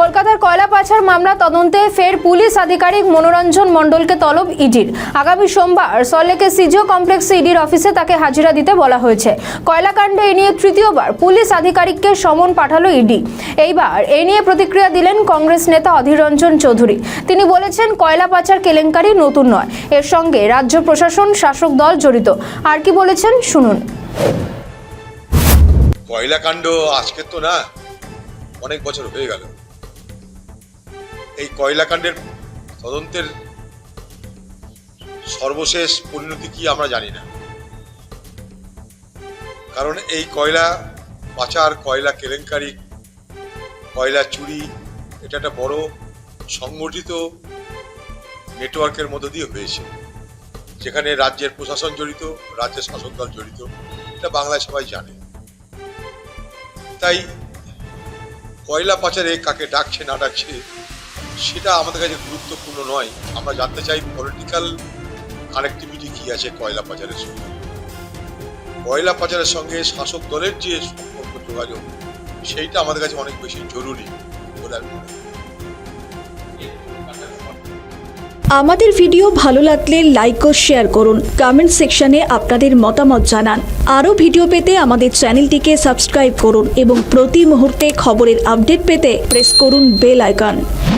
কলকাতার কয়লা পাচার মামলা তদন্তে ফের পুলিশ আধিকারিক মনোরঞ্জন মণ্ডলকে তলব ইডির। আগামী সোমবার সল্লেকে সিজিও কমপ্লেক্সে ইডির অফিসে তাকে হাজিরা দিতে বলা হয়েছে। কয়লাকাণ্ডে এ নিয়ে তৃতীয়বার পুলিশ আধিকারিককে সমন পাঠালো ইডি। এইবার এ নিয়ে প্রতিক্রিয়া দিলেন কংগ্রেস নেতা অধীর রঞ্জন চৌধুরী। তিনি বলেছেন, কয়লা পাচার কেলেঙ্কারি নতুন নয়। এর সঙ্গে রাজ্য প্রশাসন, শাসক দল জড়িত। আর কি বলেছেন? শুনুন। কয়লাকাণ্ড আজকে তো না, অনেক বছর হয়ে গেল। এই কয়লাকাণ্ডের তদন্তের সর্বশেষ পরিণতি কি আমরা জানি না। কারণ এই কয়লা পাচার, কয়লা কেলেঙ্কারি, কয়লা চুরি, এটা একটা বড় সংগঠিত নেটওয়ার্কের মধ্য দিয়ে হয়েছে, যেখানে রাজ্যের প্রশাসন জড়িত, রাজ্যের শাসক দল জড়িত, এটা বাংলায় সবাই জানে। তাই কয়লা পাচারে কাকে ডাকছে, না ডাকছে সেটা আমাদের কাছে গুরুত্বপূর্ণ নয়। আমরা জানতে চাই পলিটিক্যাল কানেক্টিভিটি কি আছে কয়লা পাচারের সঙ্গে। কয়লা পাচারের সঙ্গে শাসক দলের যে সম্পর্ক যোগাযোগ, সেইটা আমাদের কাছে অনেক বেশি জরুরি আমাদের ভিডিও ভালো লাগলে লাইক ও শেয়ার করুন। কমেন্ট সেকশনে আপনাদের মতামত জানান। আরও ভিডিও পেতে আমাদের চ্যানেলটিকে সাবস্ক্রাইব করুন এবং প্রতি মুহূর্তে খবরের আপডেট পেতে প্রেস করুন বেল আইকন